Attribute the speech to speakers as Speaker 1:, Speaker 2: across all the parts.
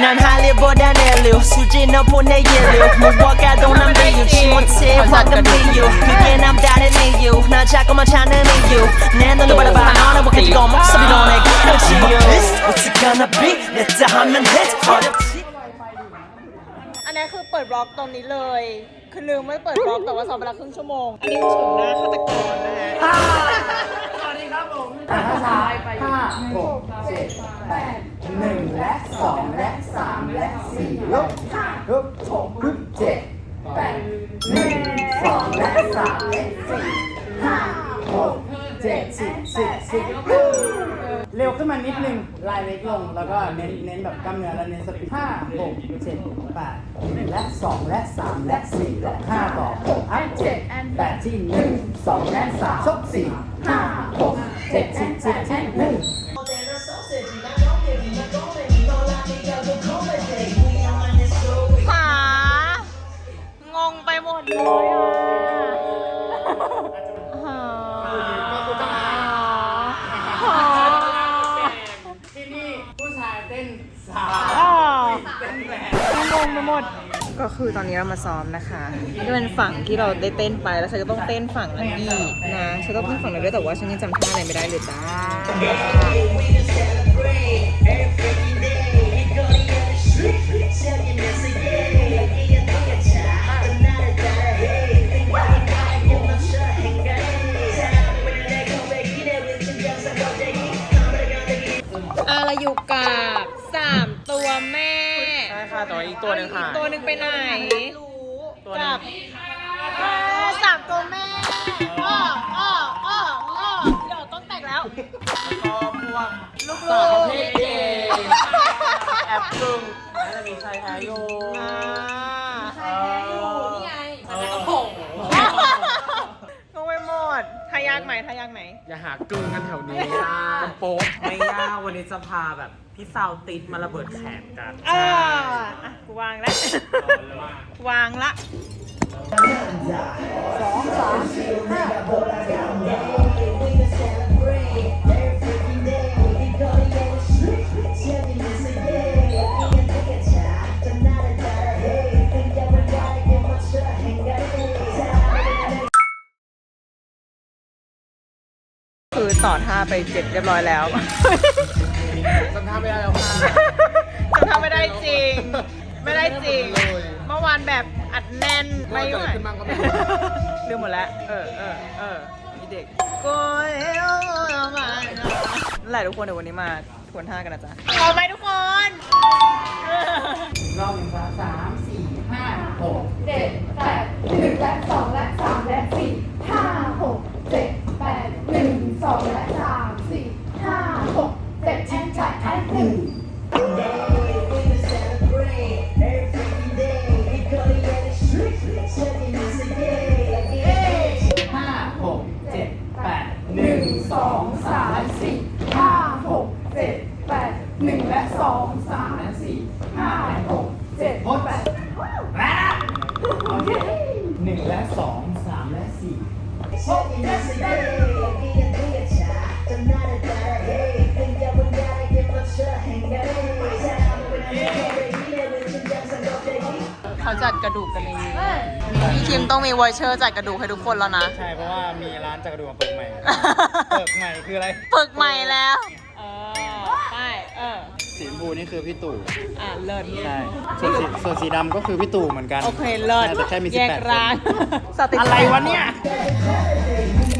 Speaker 1: 난 할리보다 넬류 수지 너 보내길류 무엇과도 난 비유 지못해 화금 비유. 그게 남다른 이유 나 자꾸만 찾는 이유. 내 눈을 바라봐 너는 못해지고 목소리로 내가 놓치유 What's it gonna be? 냈다 하면 hit. 어렵지
Speaker 2: อันนี้คือเปิดบล็อกตรงนี้เลย คือลืมไม่เปิดบล็อกแต่ว่าซ้อมไปแล้วครึ่งชั่วโมง อันนี้คือชมหน้าฆาตกรนะฮะ
Speaker 3: ห้าหกเจ็ดแปดหนึ่งและสองและสามและสี่และห้าหกหกเจ็ดแปดหนึ่งสองและสามและสี่ห้าหกเจ็ดสิบสิบสิบเร็ว ขึ้นมานิดนึงลายเล็กลง แล้วก็เน้นเน้นแบบกล้ามเนื้อแล้วเน้นสปีดห้าหกเจ็ดแปดและสองและสามและสี่และห้าต่อหกอันเจ็ดแปดที่หนึ่งสองและสามชกสี่ห้าหกเจ็ดสิบสิบที่หนึ่ง
Speaker 2: ก็คือตอนนี้เรามาซ้อมนะคะก็เป็นฝั่งที่เราได้เต้นไปแล้วฉันก็ต้องเต้นฝั่งนั้นอีกนะฉันก็เต้นฝั่งนั้นด้วยแต่ว่าฉันยังจำท่าอะไรไม่ได้เลยจ้าอา
Speaker 4: นึงค่ะ
Speaker 2: อีกตัวหนึ่งไปไหน
Speaker 4: ตัวหนึ่
Speaker 2: กั
Speaker 4: ง
Speaker 2: บเออสามตัวแม่อ้ออ้ออ้ออ้อเดี๋ยวต้องแต่งแล้ว
Speaker 4: ก็พวก
Speaker 2: ลูก
Speaker 4: สาวประ
Speaker 2: ๆ
Speaker 4: เภทเกย์แอบกึ่งน่าจะมีชายแท้อยู่
Speaker 2: อ่า
Speaker 4: เออเออ
Speaker 2: งงไปหมดทายากไหมทายากไหม
Speaker 4: อย่าหากึ่งกันแถวนี้มันโป๊ะไม่ยากวันนี้จะพาแบบพี่สาวติดมาระเบิดแขนกัน
Speaker 2: อ่าอะกูวางแล้ววางละคือ ต่อท่าไปเจ็บเรียบร้อยแล้ว
Speaker 4: จำท่าไม่ได้แล้วค่ะ
Speaker 2: จำท่าไม่ได้จริง ไม่ได้จริง
Speaker 4: เลย
Speaker 2: เมื่อวานแบบอัดแน่นไม่
Speaker 4: เกิ
Speaker 2: ไห
Speaker 4: ด
Speaker 2: ว
Speaker 4: ขึ้นบ้างก็ไม่รู้
Speaker 2: ลืมหมดแล้ว เออเออเออมีเด็กโกยเอามานั่นแหละทุกคนเดี๋ยววันนี้มาทวนท่ากันนะจ๊ะพร้อมไหมทุกคน
Speaker 3: รอบหนึ่งสามสามสี่ห้าหกเจ็ดแปดหนึ่งและสองและสามและสี่ห้าหกเจ็ดแป ดหนึ่งสองและสามสี่ห้าหกเจ็ดแอนแปดแอนหนึ่ง
Speaker 2: วอยเชอร์จัดกระดูกให้ทุกคนแล้วนะ
Speaker 4: ใช่เพราะว่ามีร้านจักรดูมาเปิดใหม่ เปิดใหม่คืออะไร
Speaker 2: ฝึกใหม่แล้ว เออไปเออ
Speaker 4: สีชมพูนี่คือพี่ตู่
Speaker 2: อะ เลิศ
Speaker 4: ใช่ส่วนสีส่วนสีดำก็คือพี่ตู่เหมือนกัน
Speaker 2: โอเค เลิศ
Speaker 4: แต่แค่มี
Speaker 2: แยก
Speaker 4: 18
Speaker 2: ร้าน
Speaker 4: คน
Speaker 2: สติ
Speaker 4: อะไรวะเนี่ย
Speaker 2: เย้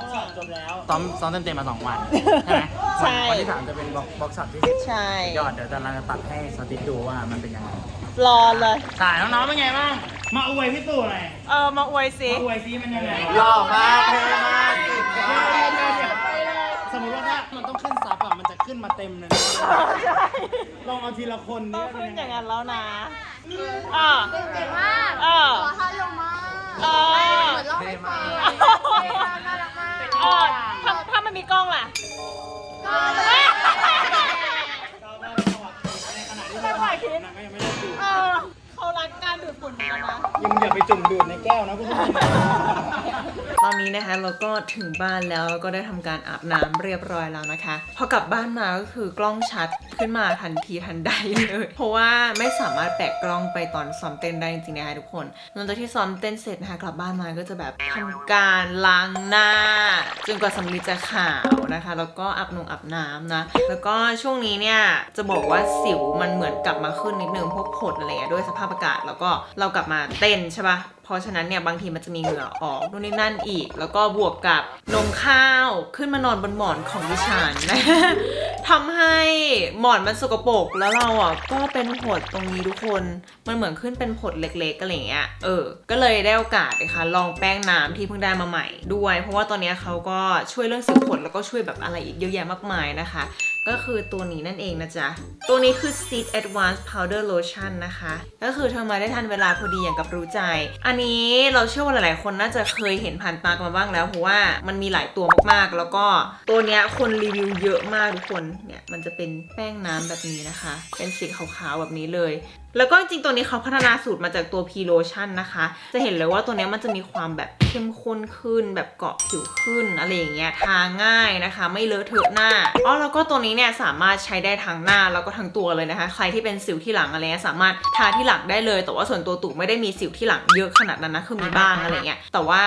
Speaker 2: บ
Speaker 4: แล้วบ็อกช็อตจบแล้ว ซ้อมซ้อมเต็มๆมาสองวันใช่ไหม
Speaker 2: ใช่
Speaker 4: วันที่สามจะเป็นบ็อกบ็อกช็อตที่
Speaker 2: ใช่
Speaker 4: ยอดเดี๋ยวจะเราจะตัดให้สติ๊กดูว่ามันเป็นยังไง
Speaker 2: รอเลย
Speaker 4: ถ่ายน้องๆเป็นไงบ้างมาอวยพี่ตู่หน่อย
Speaker 2: เออ มาอวยสิ
Speaker 4: มาอวยซีมันยังไงหล่อมากเท่มากสมมติว่าถ้ามันต้องขึ้นซับอะมันจะขึ้นมาเต็มเลยนะลองเอาทีละคน
Speaker 2: ต้
Speaker 4: นี่
Speaker 2: องขึ้นอย่างนั้นแล้วนะ
Speaker 4: เเก่
Speaker 5: งมาก
Speaker 2: เออ
Speaker 5: ขอท่าลงมา
Speaker 2: เออ
Speaker 5: เหมือนร้องไฟฟ้าน่ารักมาก
Speaker 2: เออถ้าถ้ามันมีกล้องล่ะไม่ปล่อยคิดเออเขารักการดูดฝุ่นเหมือนกันนะ
Speaker 3: ยังอย่าไปจุ่มดูดในแก้วนะคุณผู้ชม
Speaker 2: ตอนนี้นะคะเราก็ถึงบ้านแล้วแล้วก็ได้ทำการอาบน้ำเรียบร้อยแล้วนะคะ พอกลับบ้านมาก็คือกล้องชัดขึ้นมาทันทีทันใดเลย เพราะว่าไม่สามารถแปะกล้องไปตอนซ้อมเต้นได้จริงๆนะคะทุกคนหลังจากที่ซ้อมเต้นเสร็จนะคะกลับบ้านมาก็จะแบบทำการล้างหน้า จนกว่าสำลีจะขาวนะคะ แล้วก็อาบนงอาบน้ำนะ แล้วก็ช่วงนี้เนี่ยจะบอกว่าสิวมันเหมือนกลับมาขึ้นนิดนึงพวกผดอะไรเงี้ยด้วยสภาพอากาศแล้วก็เรากลับมาเต้นใช่ปะเพราะฉะนั้นเนี่ยบางทีมันจะมีเหงื่อออกนู่นนี่นั่นอีก แล้วก็บวกกับนมข้าวขึ้นมานอนบนหมอนของดิฉันนะทำให้หมอนมันสกปรกแล้วเราอะก็เป็นผดตรงนี้ทุกคนมันเหมือนขึ้นเป็นผดเล็กๆอะไรอย่างเงี้ยเออ ก็เลยได้โอกาสนะคะลองแป้งน้ำที่เพิ่งได้มาใหม่ด้วย เพราะว่าตอนนี้เขาก็ช่วยเรื่องสิวผดแล้วก็ช่วยแบบอะไรอีกเยอะแยะมากมายนะคะ ก็คือตัวนี้นั่นเองนะจ๊ะ ตัวนี้คือ Seed Advanced Powder Lotion นะคะ ก็คือเธอมาได้ทันเวลาพอดีอย่างกับรู้ใจ อันนี้เราเชื่อว่าหลายๆ คนน่าจะเคยเห็นผ่านตากันมาบ้างแล้วเพราะว่ามันมีหลายตัวมากๆ แล้วก็ตัวเนี้ยคนรีวิวเยอะมากทุกคน เนี่ยมันจะเป็นแป้งน้ำแบบนี้นะคะ เป็นสีขาวๆแบบนี้เลย แล้วก็จริงตัวนี้เขาพัฒนาสูตรมาจากตัว P Lotion นะคะ จะเห็นเลยว่าตัวนี้มันจะมีความแบบเข้มข้นขึ้น แบบเกาะผิวขึ้นอะไรอย่างเงี้ยทาง่ายนะคะ ไม่เลอะเทอะหน้าอ๋อแล้วก็ตัวนี้เนี่ยสามารถใช้ได้ทั้งหน้าแล้วก็ทั้งตัวเลยนะคะ ใครที่เป็นสิวที่หลังอะไรเงี้ยสามารถทาที่หลังได้เลย แต่ว่าส่วนตัวตู่ไม่ได้มีสิวที่หลังเยอะขนาดนั้นนะคือมีบ้างอะไรเงี้ยแต่ว่า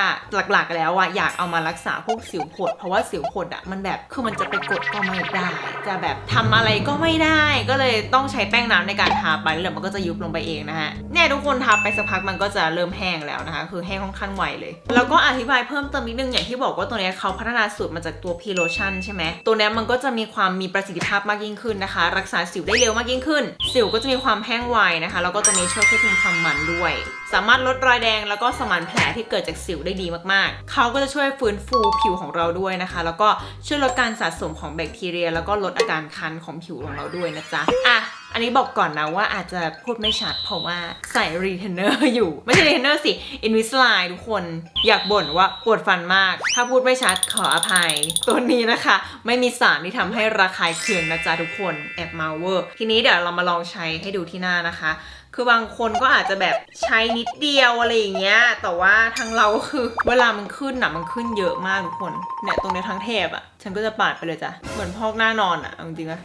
Speaker 2: หลักๆแล้วอะอยากเอามารักษาพวกสิวผด เพราะว่าสิวผดอะมันแบบคือมันจะไปกดก็ไม่ได้ จะแบบทำอะไรก็ไม่ได้ ก็เลยต้องใช้แป้งน้ำในการทาไปแล้วมันก็จะะยุบลงไปเองนะฮะเนี่ยทุกคนทาไปสักพักมันก็จะเริ่มแห้งแล้วนะคะ คือแห้งค่อนข้างไวเลย แล้วก็อธิบายเพิ่มเติมนิดนึงอย่างที่บอกว่าตัวนี้เขาพัฒนาสูตรมาจากตัว P Lotion ใช่ไหมตัวนี้มันก็จะมีความมีประสิทธิภาพมากยิ่งขึ้นนะคะ รักษาสิวได้เร็วมากยิ่งขึ้น สิวก็จะมีความแห้งไวนะคะ แล้วก็ตัวนี้ช่วยควบคุมความมันด้วย สามารถลดรอยแดงแล้วก็สมานแผลที่เกิดจากสิวได้ดีมากๆ เขาก็จะช่วยฟื้นฟูผิวของเราด้วยนะคะ แล้วก็ช่วยลดการสะสมของแบคทีเรีย แล้วก็ลดอาการคันของผิวของเราด้วยนะจ๊ะอะ อันนี้บอกก่อนนะว่าอาจจะพูดไม่ชัดเพราะว่าใส่รีเทนเนอร์อยู่ ไม่ใช่รีเทนเนอร์สิอินวิสไลทุกคนอยากบ่นว่าปวดฟันมาก ถ้าพูดไม่ชัดขออภัย ตัวนี้นะคะ ไม่มีสารที่ทำให้ระคายเคืองนะจ๊ะทุกคนแอบมาเวอร์ทีนี้เดี๋ยวเรามาลองใช้ให้ดูที่หน้านะคะ คือบางคนก็อาจจะแบบใช้นิดเดียวอะไรอย่างเงี้ยแต่ว่าทางเราก็คือเวลามันขึ้นน่ะมันขึ้นเยอะมากทุกคนเนี่ยตรงเนี้ยทั้งเทปอะฉันก็จะปาดไปเลยจ้ะเหมือนพอกหน้านอนอะเอาจริงๆอะ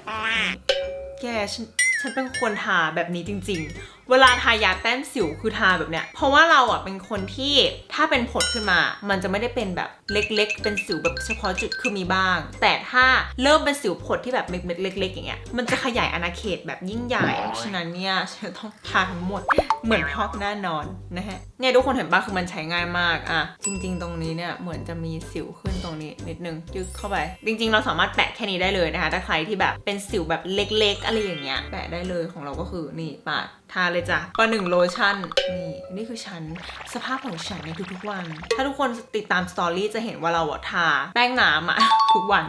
Speaker 2: แกฉัน ฉันเป็นคนทาแบบนี้จริง ๆ เวลาทายาแต้มสิวคือทาแบบเนี้ย เพราะว่าเราอะเป็นคนที่ถ้าเป็นผดขึ้นมา มันจะไม่ได้เป็นแบบเล็กๆ เป็นสิวแบบเฉพาะจุดคือมีบ้าง แต่ถ้าเริ่มเป็นสิวผดที่แบบเม็ดๆเล็ก ๆ อย่างเงี้ย มันจะขยายอาณาเขตแบบยิ่งใหญ่ ฉะนั้นเนี่ยฉันต้องทาทั้งหมด เหมือนพอกหน้านอนนะฮะ เนี่ยทุกคนเห็นปะคือมันใช้ง่ายมากอะจริง ๆ ตรงนี้เนี่ยเหมือนจะมีสิวขึ้นตรงนี้นิดนึงยึกเข้าไป จริง ๆ เราสามารถแปะแค่นี้ได้เลยนะคะ ถ้าใครที่แบบเป็นสิวแบบเล็ก ๆ อะไรอย่างเงี้ยแปะได้เลยของเราก็คือนี่ปาด ทาเลยจ้ะประหนึ่งโลชั่น นี่นี่คือฉัน สภาพของฉันในทุกๆวัน ถ้าทุกคนติดตามสตอรี่จะเห็นว่าเราอะทา แป้งน้ำอะทุกวัน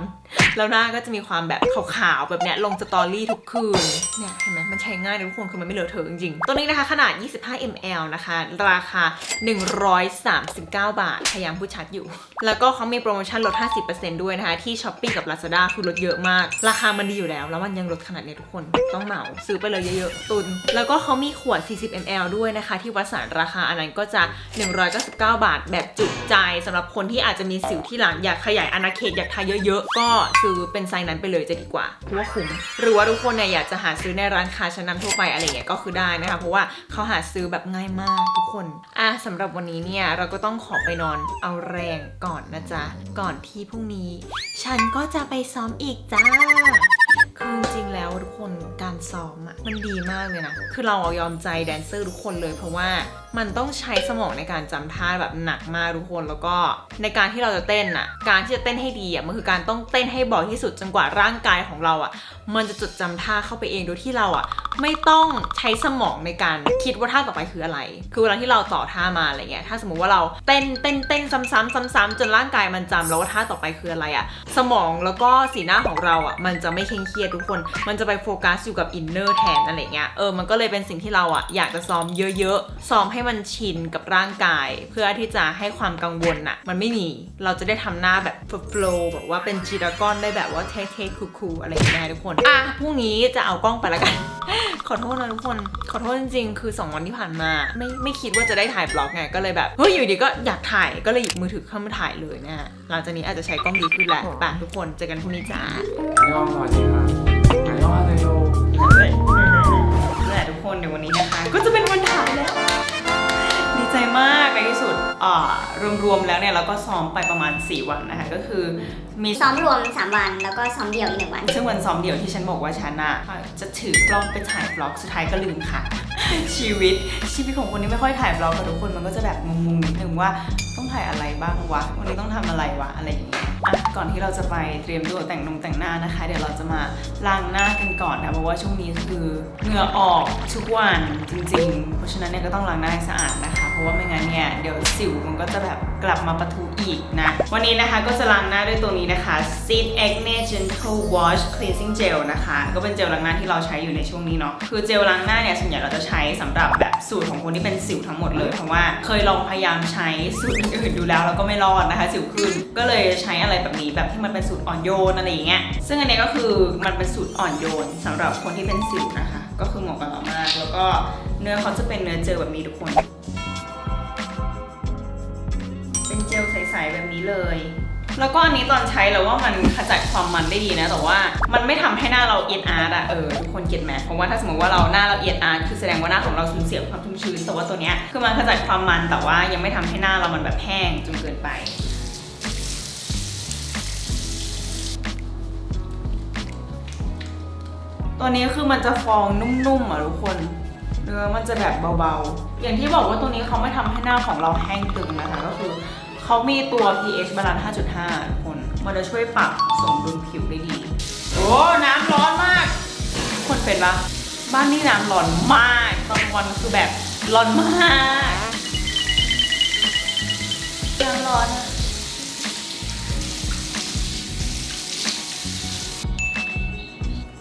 Speaker 2: แล้วหน้าก็จะมีความแบบขาวๆแบบเนี้ยลงสตอรี่ทุกคืน เนี่ยเห็นไหมมันใช้ง่ายทุกคนคือมันไม่เลอะเทอะจริงๆ ตัวนี้นะคะขนาด 25 ml นะคะ ราคา 139 บาท พยายามพูดชัดอยู่ แล้วก็เขามีโปรโมชั่นลด 50%ด้วยนะคะ ที่ s h อ p e e กับ Lazada คือลดเยอะมาก ราคามันดีอยู่แล้ว แล้วมันยังลดขนาดเนี้ยทุกคนต้องเหมาซื้อไปเลยเยอะๆตุน แล้วก็เขามีขวด 40 ml ด้วยนะคะ ที่วัดสารราคาอันนั้นก็จะ 199 บาทแบบจุใจสำหรับคนที่อาจจะมีสิวที่หลังอยากขยายอาณาเขตอยากทาเยอะๆ ก็ซื้อเป็นไซส์นั้นไปเลยจะดีกว่าเพราะว่าคุ้มหรือว่าทุกคนเนี่ยอยากจะหาซื้อในร้านค้าชั้นนำทั่วไปอะไรเงี้ยก็คือได้นะคะ เพราะว่าเขาหาซื้อแบบง่ายมากทุกคนอะสำหรับวันนี้เนี่ยเราก็ต้องขอไปนอนเอาแรงก่อนนะจ๊ะก่อนที่พรุ่งนี้ ฉันก็จะไปซ้อมอีกจ้า คือจริงแล้วทุกคนการซ้อมอะมันดีมากเลยนะ คือเรายอมใจแดนเซอร์ทุกคนเลยเพราะว่ามันต้องใช้สมองในการจำท่าแบบหนักมากทุกคนแล้วก็ในการที่เราจะเต้นอะการที่จะเต้นให้ดีอะมันคือการต้องเต้นให้บ่อยที่สุดจนกว่าร่างกายของเราอะมันจะจดจำท่าเข้าไปเองโดยที่เราอะไม่ต้องใช้สมองในการคิดว่าท่าต่อไปคืออะไร คือเวลาที่เราต่อท่ามาอะไรเงี้ยถ้าสมมุติว่าเราเต้นเต้นเต้นซ้ำๆซ้ำๆจนร่างกายมันจำแล้วว่าท่าต่อไปคืออะไรอะสมองแล้วก็สีหน้าของเราอะมันจะไม่เคร่งเครียดทุกคน มันจะไปโฟกัสอยู่กับอินเนอร์แทนอะไรเงี้ย เออ มันก็เลยเป็นสิ่งที่เราอะอยากจะซ้อมเยอะๆ ซ้อมให้มันชินกับร่างกาย เพื่อที่จะให้ความกังวลอะมันไม่มี เราจะได้ทำหน้าแบบโฟล์แบบว่าเป็นจีดากอนได้แบบว่าเท่ๆคูลๆอะไรอย่างเงี้ยทุกคน อะ พรุ่งนี้จะเอากล้องไปละกัน ขอโทษนะทุกคน ขอโทษจริงๆ คือ 2 วันที่ผ่านมา ไม่ไม่คิดว่าจะได้ถ่ายบล็อกไง ก็เลยแบบ เฮ้ย อยู่ดีก็อยากถ่าย ก็เลยหยิบมือถือเข้ามาถ่ายเลยนะฮะหลังจากนี้อาจจะใช้กล้องดีขึ้นแหละไปทุกคน เจอกันพรุ่งนี้จ้า
Speaker 3: ย่องก่อนดีครับ ย่องอะไรโย
Speaker 2: นั่นแหละทุกคนเดี๋ยววันนี้นะคะ ก็จะเป็นวันถ่ายแล้ว ดีใจมากในที่สุดอ่ารวมๆแล้วเนี่ยเราก็ซ้อมไปประมาณ 4 วันนะคะ ก็คือมี
Speaker 6: ซ้อมรวม 3 วันแล้วก็ซ้อมเดี่ยวอีกหนึ่งวัน
Speaker 2: ซึ่งวันซ้อมเดี่ยวที่ฉันบอกว่าฉันอะจะถือกล้องไปถ่ายบล็อกสุดท้ายก็ลืมค่ะ ชีวิตชีวิตของคนที่ไม่ค่อยถ่ายบล็อกกับทุกคนมันก็จะแบบงงๆนิดนึงว่าต้อง ถ่ายอะไรบ้างวะ วันนี้ต้องทำอะไรวะ อะไรอย่างเงี้ยอะก่อนที่เราจะไปเตรียมตัวแต่งนงแต่งหน้านะคะ เดี๋ยวเราจะมาล้างหน้ากันก่อนนะ เพราะว่าช่วงนี้คือเหงื่อออกทุกวันจริง ๆ เพราะฉะนั้นเนี่ยก็ต้องล้างหน้าให้สะอาดนะคะเพราะว่าไม่งั้นเนี่ยเดี๋ยวสิวมันก็จะแบบกลับมาปะทุอีกนะ วันนี้นะคะก็จะล้างหน้าด้วยตัวนี้นะคะ Seed Acne Gentle Wash Cleansing Gel นะคะ ก็เป็นเจลล้างหน้าที่เราใช้อยู่ในช่วงนี้เนาะคือเจลล้างหน้าเนี่ยส่วนใหญ่เราจะใช้สำหรับแบบสูตรของคนที่เป็นสิวทั้งหมดเลยเพราะว่าเคยลองพยายามใช้สูตรอื่นดูแล้วแล้วก็ไม่รอดนะคะ สิวขึ้นก็เลยใช้อะไรแบบนี้แบบที่มันเป็นสูตรอ่อนโยนอะไรอย่างเงี้ยซึ่งอันนี้ก็คือมันเป็นสูตรอ่อนโยนสำหรับคนที่เป็นสิวนะคะ ก็คือเหมาะกับเรามาก แล้วก็เนื้อเขาจะเป็นเนื้อเจลแบบนี้ทุกคน เลย แล้วก็อันนี้ตอนใช้เราว่ามันขจัดความมันได้ดีนะ แต่ว่ามันไม่ทำให้หน้าเราเอียดอาร์ตอะเออทุกคนเก็ตไหมเพราะว่าถ้าสมมติว่าเราหน้าเราเอียดอาร์ตคือแสดงว่าหน้าของเราสูญเสียความชุ่มชื้นแต่ว่าตัวเนี้ยคือมันขจัดความมันแต่ว่ายังไม่ทำให้หน้าเรามันแบบแห้งจนเกินไปตัวนี้คือมันจะฟองนุ่มๆอะทุกคน เนื้อมันจะแบบเบาๆ อย่างที่บอกว่าตัวนี้เขาไม่ทำให้หน้าของเราแห้งตึงนะคะ ก็คือ เขามีตัว pH balance 5.5 ทุกคน มันจะช่วยปรับสมดุลผิวได้ดี โอ้ น้ำร้อนมาก คนเป็นปะบ้านนี่น้ำร้อนมากตอนกลางวันคือแบบร้อนมากน้ำร้อน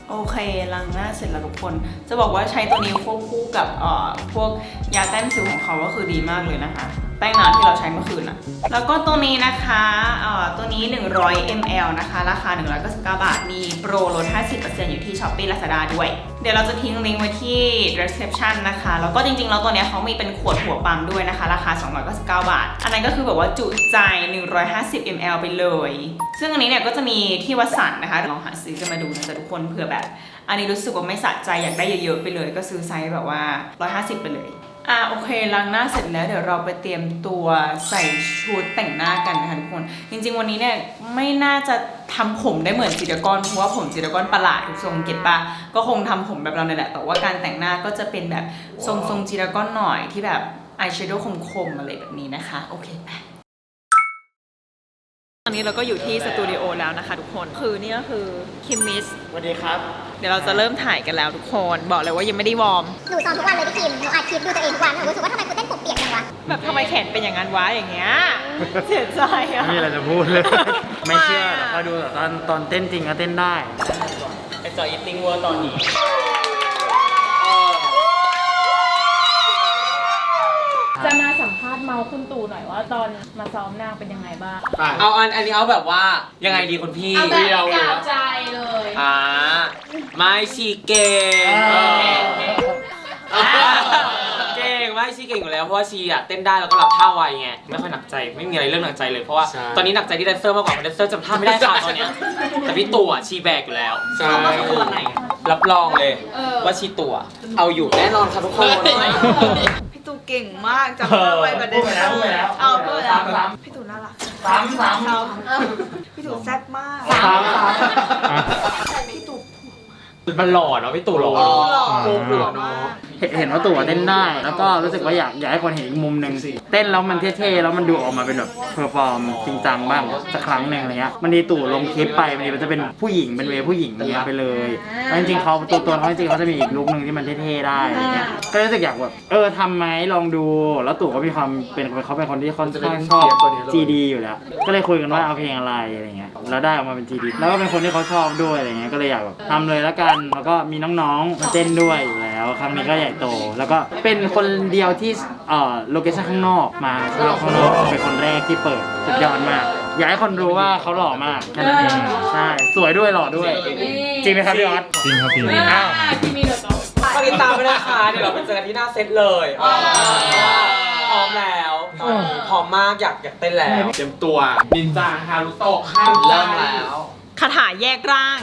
Speaker 2: โอเคล้างหน้าเสร็จแล้วทุกคน จะบอกว่าใช้ตัวนี้ควบคู่กับเอ่อพวกยาแต้มสิวของเขาก็คือดีมากเลยนะคะ แป้งน้ำที่เราใช้เมื่อคืนอะแล้วก็ตัวนี้นะคะเอ่อตัวนี้ 100 ml นะคะ ราคา 199 บาท มีโปรลด 50%อยู่ที่ Shopee Lazada ด้วย เดี๋ยวเราจะทิ้งลิงก์ไว้ที่ description นะคะ แล้วก็จริงๆ แล้วตัวเนี้ยเขามีเป็นขวดหัวปั๊มด้วยนะคะ ราคา 299 บาท อันนั้นก็คือแบบว่าจุใจ 150 ml ไปเลย ซึ่งอันนี้เนี่ยก็จะมีที่วัดสันนะคะ ลองหาซื้อกันมาดูนะจ๊ะทุกคนเผื่อแบบ อันนี้รู้สึกว่าไม่สะใจอยากได้เยอะๆไปเลย ก็ซื้อไซส์แบบว่า 150 ไปเลย อะโอเคล้างหน้าเสร็จแล้วเดี๋ยวเราไปเตรียมตัวใส่ชุดแต่งหน้ากันนะคะทุกคน จริง ๆ วันนี้เนี่ยไม่น่าจะทำผมได้เหมือนจิตรกรเพราะว่าผมจิตรกรประหลาดทุกทรงเก็ตปะก็คงทำผมแบบเราเนี่ยแหละแต่ว่าการแต่งหน้าก็จะเป็นแบบทรงทรงจิตรกรหน่อยที่แบบอายแชโดว์คมๆอะไรแบบนี้นะคะ โอเคไปตอนนี้เราก็อยู่ที่สตูดิโอแล้วนะคะทุกคนคือนี่ก็คือคิมมิส
Speaker 3: สวัสดีครับ
Speaker 2: เดี๋ยวเราจะเริ่มถ่ายกันแล้วทุกคน บอกเลยว่ายังไม่ได้วอร์ม
Speaker 6: หนูซ้อมทุกวันเลยพี่คิมหนูอัดคลิปดูตัวเองทุกวันหนูรู้สึกว่าทำไมกูเต้นผมเปียกจังวะ
Speaker 2: แบบทำไมแขนเป็นอย่างนั้นวะอย่างเงี้ย เสียใจอะ
Speaker 3: ไม่มีอะไรจะพูดเลย ไม่เชื่อแต่พอดูตอนตอนเต้นจริงก็เต้นได้
Speaker 4: ไอจอยอิตติ้งเวอร์ตอนนี้
Speaker 5: จะมาสัม ภาษณ์เมาส์คุณตู่หน่อยว่าตอนมาซ้อมนางเป็นยังไงบ้าง
Speaker 4: เอาอันอันนี้เอาแบบว่ายังไงดีคุณพี่
Speaker 5: เอาแบบกาวใจเลย
Speaker 4: อ่าไม่ชีเก่ง
Speaker 3: เออ
Speaker 4: เก่งไม่ชีเก่งอยู่แล้วเพราะว่าชีอะเต้นได้แล้วก็รับท่าไวไงไม่ค่อยหนักใจไม่มีอะไรเรื่องหนักใจเลยเพราะว่า
Speaker 3: ใช่
Speaker 4: ตอนนี้หนักใจที่แดนเซอร์มากกว่าเพราะแดนเซอร์จำท่าไม่ได้ค่ะตอนเนี้ยแต่พี่ตู่อะชีแบกอยู่แล้ว
Speaker 3: ใช่
Speaker 4: รับรองเลยว่าชีตัว เอาอยู่แน่นอนครับทุกคน
Speaker 2: พี่ ตูเก่งมากจำได้ไว้ประเด็น
Speaker 3: พูดไปแล้วพูดไปแล้ว
Speaker 2: เอาเพื่อนแล้ว
Speaker 3: ซ้
Speaker 2: พี่ตูน่ารัก
Speaker 3: สามสาม
Speaker 2: พี่ตูแซ่บมาก
Speaker 3: สามสาม
Speaker 2: พี่ตู
Speaker 4: มันหล่อเนาะพี่ตู่หล่อ
Speaker 2: หล่อ
Speaker 4: โอ้โหเนาะ
Speaker 7: เห็นเห็นว่าตู่อะเต้นได้ แล้วก็รู้สึกว่าอยากอยากให้คนเห็นอีกมุมหนึ่งเต้นแล้วมันเท่ๆแล้วมันดูออกมาเป็นแบบเพอร์ฟอร์มจริงจังบ้างสักครั้งหนึ่งอะไรเงี้ยมันดีตู่ลงคลิปไปมันดีมันจะเป็นผู้หญิงเป็นเวย์ผู้หญิงอย่างเงี้ยไปเลยแล้วจริงๆเขาตัวตนเขาจริงๆเขาจะมีอีกลุคหนึ่งที่มันเท่ๆได้อะไรเงี้ยก็รู้สึกอยากแบบเออทำไหมลองดู แล้วตู่ก็มีความเป็นเขาเป็นคนที่ค่อนข้างชอบ GD อยู่แล้วก็เลยคุยกันว่าเอาเพลงอะไรอะไรเงี้ยแล้วได้ออกมาเป็น GD แล้วก็เป็นคนที่เขาชอบด้วยอะไรเงี้ยก็เลยอยากแบบทำเลยแล้วกันแล้วก็มีน้องๆมาเต้นด้วยอยู่แล้ว ครั้งนี้ก็ใหญ่โต แล้วก็เป็นคนเดียวที่เอ่อโลเคชั่นข้างนอกมาข้างนอกข้างนอกเป็นคนแรกที่เปิดสุดยอดมาก อยากให้คนรู้ว่าเขาหล่อมากแค่นั้นเองใช่สวยด้วยหล่อด้วย จริงไหมครับพี่ออส
Speaker 8: จริงครับพี่
Speaker 7: อ้าว
Speaker 5: ที่มีเดอะต็อก
Speaker 4: ฝากติดตามไปนะคะ เดี๋ยวเราไปเจอกันที่หน้าเซตเลยพร้อมแล้วตอนนี้พร้อมมากอยากอยากเต้นแล้ว
Speaker 8: เตรียมตัวนินจาฮารุโตะห้าม
Speaker 4: เริ่มแล้ว
Speaker 2: คาถาแยกร่าง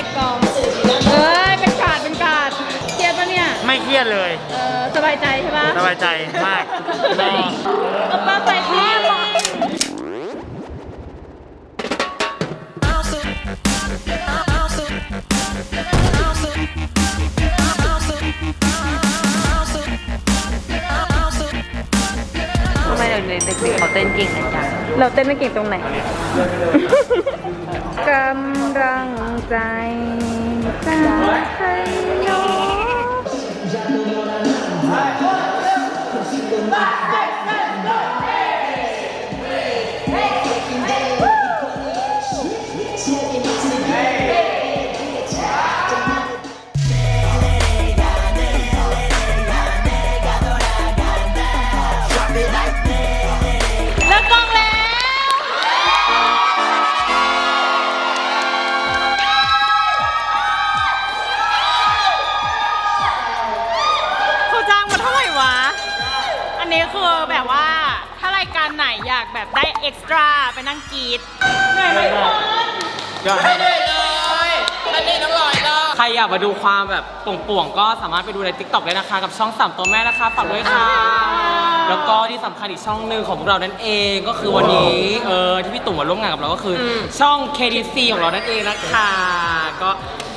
Speaker 5: ด็กกองเอ้ยเป็นการดเป็นการดเครียดปะเนี่ย
Speaker 7: ไม่เครียดเลย
Speaker 5: เออสบายใจใช่ปะ
Speaker 7: สบายใจมาก
Speaker 5: โอป้าใส่แค่หรอ
Speaker 2: ทำไมเด็กๆเขาเต้นเก่งนะจ๊ะ
Speaker 5: เราเต้นไม่เก่งตรงไหน กำลังใจจากใครน้
Speaker 2: อง รอยากมา
Speaker 4: ดูความแบบป่วงๆ ก็สามารถไปดูใน t ิ k t o k ได้นะคะ กับช่องสามตัวแม่นะคะฝากด้วยค่ะ แล้วก็ที่สำคัญอีกช่องหนึ่งของพวกเรานั่นเองก็คือวันนี้เออที่พี่ตุ่มมาร่วมงานกับเราก็คืออช่อง KDC ของเรานั่นเองนะคะ ก็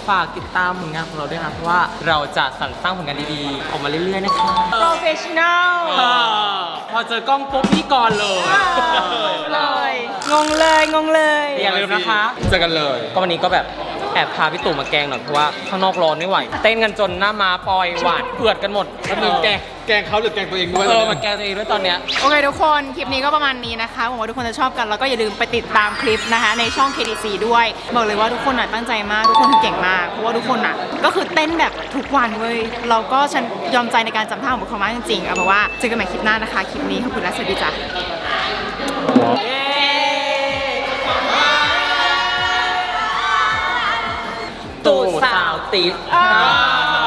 Speaker 4: ฝากติดตามผลงานของเราด้วยนะเพราะว่าเราจะสรรสร้างผลงานดีๆออกมาเรื่อยๆนะคะ
Speaker 2: โปรเฟชชั่นอล
Speaker 4: เออพอเจอกล้องปุ๊บพี่กรเลย
Speaker 2: เลย งงเลย งงเลย
Speaker 4: อย่าลืมนะคะ
Speaker 8: เจอกันเลย
Speaker 4: ก็วันนี้ก็แบบ แอบพาพี่ตู่มาแกงหน่อยเพราะว่าข้างนอกร้อนไม่ไหว เต้นกันจนหน้าม้าปอยหวานเอือดกันหมด
Speaker 8: แล้วมึงแกล้งแกล้งเขาหรือแกล้งตัวเองด้วย
Speaker 4: เออมาแกงตัวเองด้วยตอนเนี้ย
Speaker 2: โอเคทุกคน คลิปนี้ก็ประมาณนี้นะคะหวังว่าทุกคนจะชอบกัน แล้วก็อย่าลืมไปติดตามคลิปนะคะ ในช่อง KDC ด้วย บอกเลยว่าทุกคนอะตั้งใจมาก ทุกคนเก่งมาก เพราะว่าทุกคนอะ ก็คือเต้นแบบทุกวันเว้ย เราก็ฉันยอมใจในการจำท่าของพวกเขามากจริงๆ เอาเป็นว่าเจอกันใหม่คลิปหน้านะคะ คลิปนี้ขอบคุณและสวัสดีจ้ะ
Speaker 4: 多少迪啊。啊